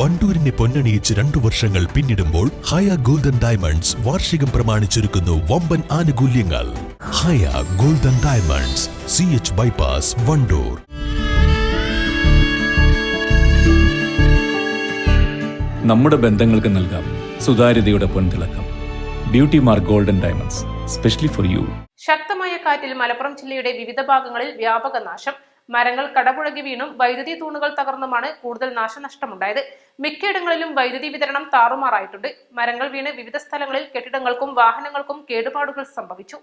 വണ്ടൂരിനെ പൊന്നണിയിച്ച് രണ്ടു വർഷങ്ങൾ പിന്നിടുമ്പോൾ ഹയ ഗോൾഡൻ ഡയമണ്ട്സ് വാർഷികം പ്രമാണിച്ചൊരുക്കുന്നു വമ്പൻ ആനുകൂല്യങ്ങൾ. Haya golden diamonds C H bypass Wandoor. നമ്മുടെ ബന്ധങ്ങൾക്ക് നൽകാം സുതാര്യതയുടെ പൊൻതിളക്കം. Beauty mark golden diamonds specially for you ശക്തമായ കാറ്റിൽ മലപ്പുറം ജില്ലയുടെ വിവിധ ഭാഗങ്ങളിൽ വ്യാപക നാശം. മരങ്ങൾ കടപുഴകി വീണും വൈദ്യുതി തൂണുകൾ തകർന്നുമാണ് കൂടുതൽ നാശനഷ്ടമുണ്ടായത്. മിക്കയിടങ്ങളിലും വൈദ്യുതി വിതരണം താറുമാറായിട്ടുണ്ട്. മരങ്ങൾ വീണ് വിവിധ സ്ഥലങ്ങളിൽ കെട്ടിടങ്ങൾക്കും വാഹനങ്ങൾക്കും കേടുപാടുകൾ സംഭവിച്ചു.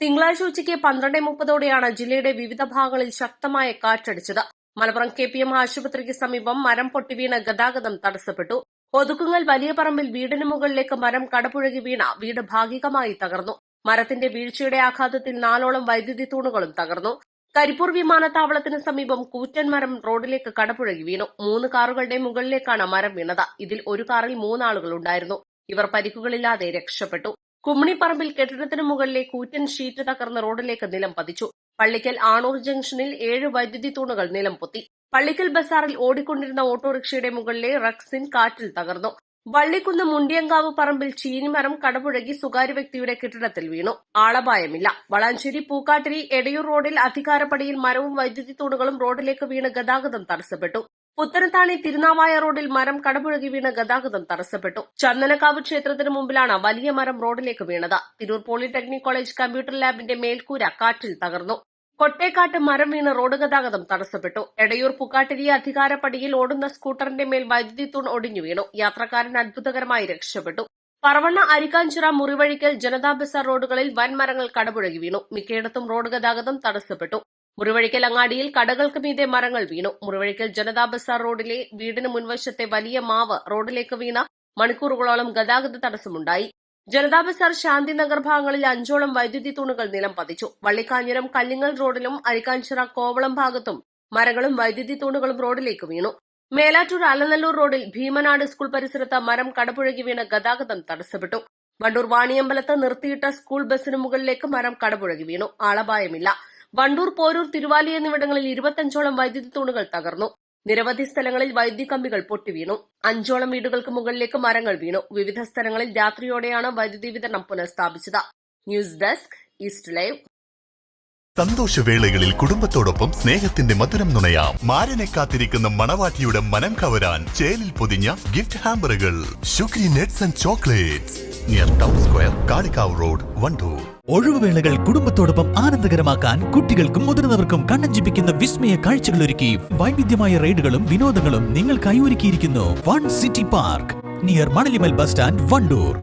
തിങ്കളാഴ്ച ഉച്ചയ്ക്ക് പന്ത്രണ്ട് മുപ്പതോടെയാണ് ജില്ലയുടെ വിവിധ ഭാഗങ്ങളിൽ ശക്തമായ കാറ്റടിച്ചത്. മലപ്പുറം കെ പി എം ആശുപത്രിക്ക് സമീപം മരം പൊട്ടിവീണ് ഗതാഗതം തടസ്സപ്പെട്ടു. ഒതുക്കുങ്ങൽ വലിയ പറമ്പിൽ വീടിന് മുകളിലേക്ക് മരം കടപുഴകി വീണ വീട് ഭാഗികമായി തകർന്നു. മരത്തിന്റെ വീഴ്ചയുടെ ആഘാതത്തിൽ നാലോളം വൈദ്യുതി തൂണുകളും തകർന്നു. കരിപ്പൂർ വിമാനത്താവളത്തിന് സമീപം കൂറ്റൻ മരം റോഡിലേക്ക് കടപുഴകി വീണു. മൂന്ന് കാറുകളുടെ മുകളിലേക്കാണ് മരം വീണത്. ഇതിൽ ഒരു കാറിൽ മൂന്നാളുകൾ ഉണ്ടായിരുന്നു. ഇവർ പരിക്കുകളില്ലാതെ രക്ഷപ്പെട്ടു. കുമ്മിണിപ്പറമ്പിൽ കെട്ടിടത്തിന് മുകളിലെ കൂറ്റൻ ഷീറ്റ് തകർന്ന് റോഡിലേക്ക് നിലം പതിച്ചു. പള്ളിക്കൽ ആണൂർ ജംഗ്ഷനിൽ ഏഴ് വൈദ്യുതി തൂണുകൾ നിലം പൊത്തി. പള്ളിക്കൽ ബസാറിൽ ഓടിക്കൊണ്ടിരുന്ന ഓട്ടോറിക്ഷയുടെ മുകളിലെ റക്സിൻ കാറ്റിൽ തകർന്നു. വള്ളിക്കുന്ന് മുണ്ടിയങ്കാവ് പറമ്പിൽ ചീനിമരം കടപുഴകി സ്വകാര്യ വ്യക്തിയുടെ കെട്ടിടത്തിൽ വീണു. ആളപായമില്ല. വളാഞ്ചേരി പൂക്കാട്ടിരി എടയൂർ റോഡിൽ അധികാരപ്പടിയിൽ മരവും വൈദ്യുതി തൂണുകളും റോഡിലേക്ക് വീണ് ഗതാഗതം തടസ്സപ്പെട്ടു. പുത്തനത്താണി തിരുനാവായ റോഡിൽ മരം കടപുഴകി വീണ് ഗതാഗതം തടസ്സപ്പെട്ടു. ചന്ദനക്കാവ് ക്ഷേത്രത്തിന് മുമ്പിലാണ് വലിയ മരം റോഡിലേക്ക് വീണത്. തിരൂർ പോളിടെക്നിക് കോളേജ് കമ്പ്യൂട്ടർ ലാബിന്റെ മേൽക്കൂര കാറ്റിൽ തകർന്നു. കൊട്ടേക്കാട്ട് മരം വീണ് റോഡ് ഗതാഗതം തടസ്സപ്പെട്ടു. എടയൂർ പുക്കാട്ടിരി അധികാരപ്പടിയിൽ ഓടുന്ന സ്കൂട്ടറിന്റെ മേൽ വൈദ്യുതി തൂൺ ഒടിഞ്ഞു വീണു. യാത്രക്കാരൻ അത്ഭുതകരമായി രക്ഷപ്പെട്ടു. പറവണ്ണ അരിക്കാഞ്ചിറ മുറിവഴിക്കൽ ജനതാ ബസാർ റോഡുകളിൽ വൻ മരങ്ങൾ കടപുഴകി വീണു. മിക്കയിടത്തും റോഡ് ഗതാഗതം തടസ്സപ്പെട്ടു. മുറിവഴിക്കൽ അങ്ങാടിയിൽ കടകൾക്ക് മീതെ മരങ്ങൾ വീണു. മുറിവഴിക്കൽ ജനതാ ബസാർ റോഡിലെ വീടിന് മുൻവശത്തെ വലിയ മാവ് റോഡിലേക്ക് വീണ മണിക്കൂറുകളോളം ഗതാഗത തടസ്സമുണ്ടായി. ജനതാ ബസാർ ശാന്തിനഗർ ഭാഗങ്ങളിൽ അഞ്ചോളം വൈദ്യുതി തൂണുകൾ നിലം പതിച്ചു. വള്ളിക്കാഞ്ഞിരം കല്ലിങ്ങൽ റോഡിലും അരിക്കാഞ്ചിറ കോവളം ഭാഗത്തും മരങ്ങളും വൈദ്യുതി തൂണുകളും റോഡിലേക്ക് വീണു. മേലാറ്റൂർ അലനല്ലൂർ റോഡിൽ ഭീമനാട് സ്കൂൾ പരിസരത്ത് മരം കടപുഴകി വീണ് ഗതാഗതം തടസ്സപ്പെട്ടു. വണ്ടൂർ വാണിയമ്പലത്ത് നിർത്തിയിട്ട സ്കൂൾ ബസിന് മുകളിലേക്ക് മരം കടപുഴകി വീണു. ആളപായമില്ല. വണ്ടൂർ പോരൂർ തിരുവാലി എന്നിവിടങ്ങളിൽ ഇരുപത്തഞ്ചോളം വൈദ്യുതി തൂണുകൾ തകർന്നു. നിരവധി സ്ഥലങ്ങളിൽ വൈദ്യുതി കമ്പികൾ പൊട്ടിവീണു. അഞ്ചോളം വീടുകൾക്ക് മുകളിലേക്ക് മരങ്ങൾ വീണു. വിവിധ സ്ഥലങ്ങളിൽ രാത്രിയോടെയാണ് വൈദ്യുതി വിതരണം പുനഃസ്ഥാപിച്ചത്. News desk east live. സന്തോഷവേളകളിൽ കുടുംബത്തോടൊപ്പം സ്നേഹത്തിന്റെ മധുരം നുണയാം. മാരനെ കാത്തിരിക്കുന്ന മണവാട്ടിയുടെ മനം കവരാൻ ചേലിൽ പൊതിഞ്ഞ gift ഹാമ്പറുകൾ. Sugary nets and chocolates. Near town square Kalikavu road Wandoor ഒഴിവുവേളകൾ കുടുംബത്തോടൊപ്പം ആനന്ദകരമാക്കാൻ കുട്ടികൾക്കും മുതിർന്നവർക്കും കണ്ണഞ്ചിപ്പിക്കുന്ന വിസ്മയ കാഴ്ചകൾ ഒരുക്കി വൈവിധ്യമായ റൈഡുകളും വിനോദങ്ങളും നിങ്ങൾക്കായി ഒരുക്കിയിരിക്കുന്നു one city park. Near Manalimal bus stand Wandoor.